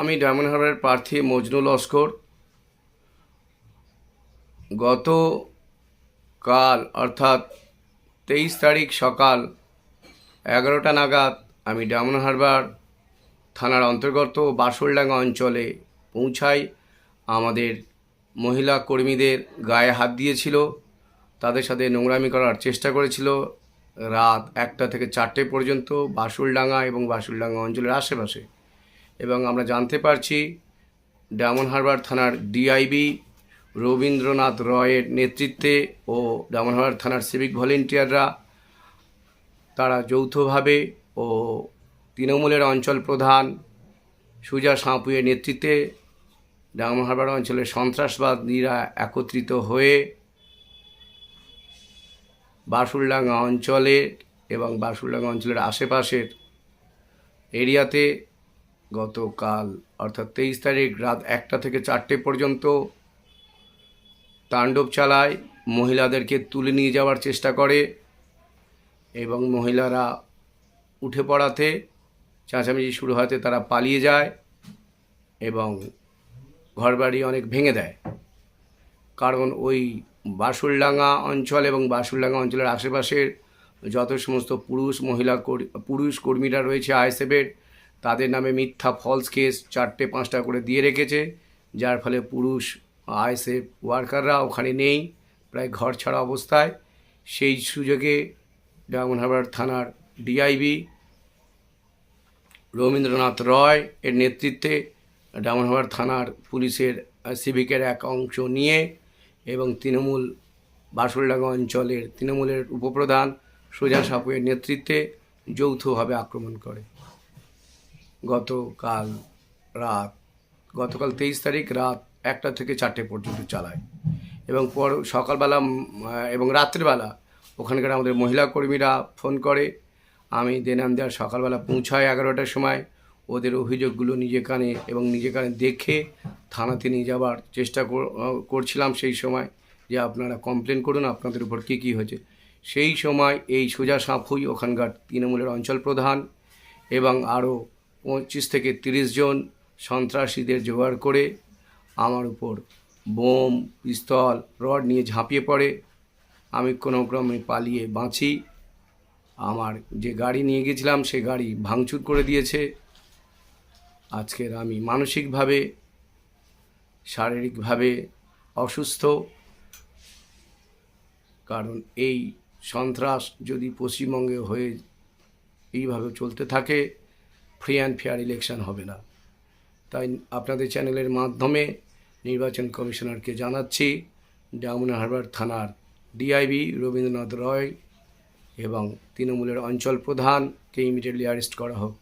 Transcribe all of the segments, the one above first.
আমি ডায়মন্ড হারবারের প্রার্থী মজনু লস্কর। গত কাল, অর্থাৎ তেইশ তারিখ সকাল এগারোটা নাগাদ আমি ডায়মন্ড হারবার থানার অন্তর্গত বাসলডাঙ্গা অঞ্চলে পৌঁছাই। আমাদের মহিলা কর্মীদের গায়ে হাত দিয়েছিল, তাদের সাথে নোংরামি করার চেষ্টা করেছিল। রাত একটা থেকে চারটে পর্যন্ত বাসুলডাঙ্গা এবং বাসুলডাঙ্গা অঞ্চলের আশেপাশে। এবং আমরা জানতে পারছি ডায়মন্ড হারবার থানার ডিআইবি রবীন্দ্রনাথ রয়ের নেতৃত্বে ও ডায়মন্ড হারবার থানার সিভিক ভলেন্টিয়াররা তারা যৌথভাবে ও তৃণমূলের অঞ্চল প্রধান সুজা সাঁপুয়ের নেতৃত্বে ডায়মন্ড হারবার অঞ্চলের সন্ত্রাসবাদীরা একত্রিত হয়ে বাসুলডাঙ্গা অঞ্চলে এবং বাসুলডাঙ্গা অঞ্চলের আশেপাশের এরিয়াতে গতকাল, অর্থাৎ তেইশ তারিখ রাত একটা থেকে চারটে পর্যন্ত তাণ্ডব চালায়, মহিলাদেরকে তুলে নিয়ে যাওয়ার চেষ্টা করে এবং মহিলারা উঠে পড়াতে, চেঁচামেচি শুরু হতে তারা পালিয়ে যায় এবং ঘরবাড়ি অনেক ভেঙে দেয়। কারণ ওই বাসুলডাঙ্গা অঞ্চল এবং বাসুলডাঙ্গা অঞ্চলের আশেপাশের যত সমস্ত পুরুষ মহিলা পুরুষ কর্মীরা রয়েছে আইএসএফের তাদের নামে মিথ্যা ফলস কেস চারটে, পাঁচটা করে দিয়ে রেখেছে, যার ফলে পুরুষ, আইএসএফ ওয়ার্কাররা ওখানে নেই, প্রায় ঘর ছাড়া অবস্থায়। সেই সুযোগে ডায়মন্ড হারবার থানার ডিআইবি রবীন্দ্রনাথ রয় এর নেতৃত্বে ডায়মন্ড হারবার থানার পুলিশের সিভিকের এক অংশ নিয়ে এবং তৃণমূল বাসুলডাঙ্গা অঞ্চলের তৃণমূলের উপপ্রধান সোজা সাপুয়ের নেতৃত্বে যৌথভাবে আক্রমণ করে। গতকাল রাত, গতকাল তেইশ তারিখ রাত একটা থেকে চারটে পর্যন্ত চালায়। এবং পর, সকালবেলা এবং রাত্রিবেলা ওখানকার আমাদের মহিলা কর্মীরা ফোন করে। আমি দেনান দেওয়ার সকালবেলা পৌঁছায় এগারোটার সময়। ওদের অভিযোগগুলো নিজে কানে এবং নিজে কানে দেখে থানাতে নিয়ে যাওয়ার চেষ্টা করছিলাম সেই সময় যে আপনারা কমপ্লেন করুন, আপনাদের উপর কী কী হয়েছে। সেই সময় এই সোজা সাঁপুই ওখানকার তৃণমূলের অঞ্চল প্রধান এবং আরও পঁচিশ থেকে তিরিশ জন সন্ত্রাসীদের জোগাড় করে আমার উপর বোম, পিস্তল, রড নিয়ে ঝাঁপিয়ে পড়ে। আমি কোনো ক্রমে পালিয়ে বাঁচি। আমার যে গাড়ি নিয়ে গেছিলাম সে গাড়ি ভাঙচুর করে দিয়েছে। আজকের আমি মানসিকভাবে, শারীরিকভাবে অসুস্থ। কারণ এই সন্ত্রাস যদি পশ্চিমবঙ্গে হয়ে এইভাবে চলতে থাকে ফ্রি অ্যান্ড ফেয়ার ইলেকশন হবে না। তাই আপনাদের চ্যানেলের মাধ্যমে নির্বাচন কমিশনারকে জানাচ্ছি ডায়মন্ড হারবার থানার ডিআইবি রবীন্দ্রনাথ রয় এবং তৃণমূলের অঞ্চল প্রধানকে ইমিডিয়েটলি অ্যারেস্ট করা হোক।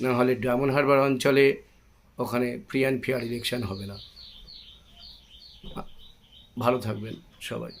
না হলে ডায়মন্ড হারবার অঞ্চলে ওখানে ফ্রি অ্যান্ড ফেয়ার ইলেকশন হবে না। ভালো থাকবেন সবাই।